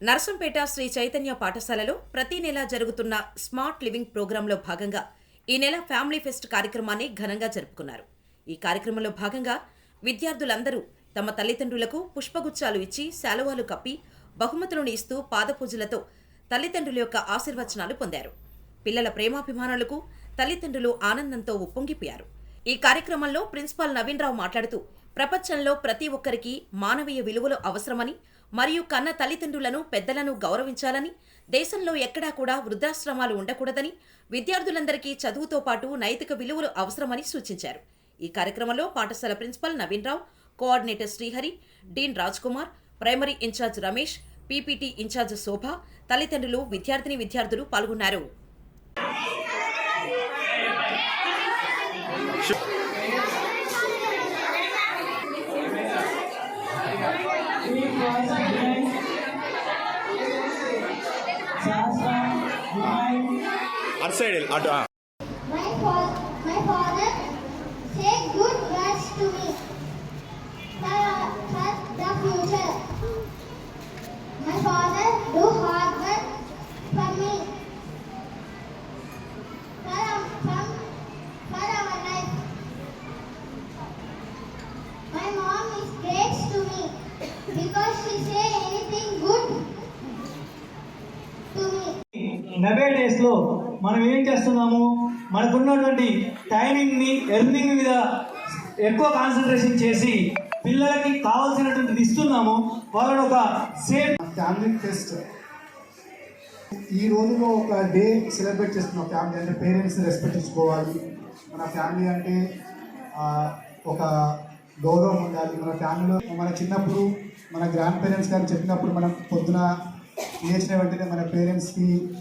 నర్సంపేట శ్రీ చైతన్య పాఠశాలలో ప్రతి నెల జరుగుతున్న స్మార్ట్ లివింగ్ ప్రోగ్రాంలో భాగంగా ఈ నెల ఫ్యామిలీ ఫెస్ట్ కార్యక్రమాన్ని ఘనంగా జరుపుకున్నారు. ఈ కార్యక్రమంలో భాగంగా విద్యార్థులందరూ తమ తల్లిదండ్రులకు పుష్పగుచ్చాలు ఇచ్చి శాలువాలు కప్పి బహుమతులను ఇస్తూ పాదపూజలతో తల్లిదండ్రుల యొక్క ఆశీర్వచనాలు పొందారు. పిల్లల ప్రేమాభిమానులకు తల్లిదండ్రులు ఆనందంతో ఉప్పొంగిపోయారు. ఈ కార్యక్రమంలో ప్రిన్సిపాల్ నవీన్ రావు మాట్లాడుతూ ప్రపంచంలో ప్రతి ఒక్కరికి మానవీయ విలువలు అవసరమని మరియు కన్న తల్లిదండ్రులను పెద్దలను గౌరవించాలని దేశంలో ఎక్కడా కూడా వృద్ధాశ్రమాలు ఉండకూడదని విద్యార్థులందరికీ చదువుతో పాటు నైతిక విలువలు అవసరమని సూచించారు. ఈ కార్యక్రమంలో పాఠశాల principal Naveen Rao coordinator Srihari dean Raj Kumar primary incharge Ramesh PPT incharge Shobha తల్లిదండ్రులు విద్యార్థిని విద్యార్థులు పాల్గొన్నారు. అటు సైడ్ వెళ్ళు, అటు ఆ. My, fa- my father said good words to me for, for the future. My father do hard work for me for, our- from, for our life. My mom is great to me because she say anything good to me. Nowadays లో మనం ఏం చేస్తున్నాము? మనకున్నటువంటి టైమింగ్ని earning మీద ఎక్కువ concentration చేసి పిల్లలకి కావాల్సినటువంటిది ఇస్తున్నాము. వాళ్ళని ఒక సేఫ్ ఫ్యామిలీ ఫెస్ట్ ఈ రోజులో ఒక డే సెలబ్రేట్ చేస్తున్నాం ఫ్యామిలీ అంటే పేరెంట్స్ని రెస్పెక్ట్ ఇచ్చుకోవాలి మన ఫ్యామిలీ అంటే ఒక గౌరవం ఉండాలి. మన ఫ్యామిలీలో మన చిన్నప్పుడు మన గ్రాండ్ పేరెంట్స్ గారు చెప్పినప్పుడు మనం పొద్దున లేచిన వెంటనే మన పేరెంట్స్కి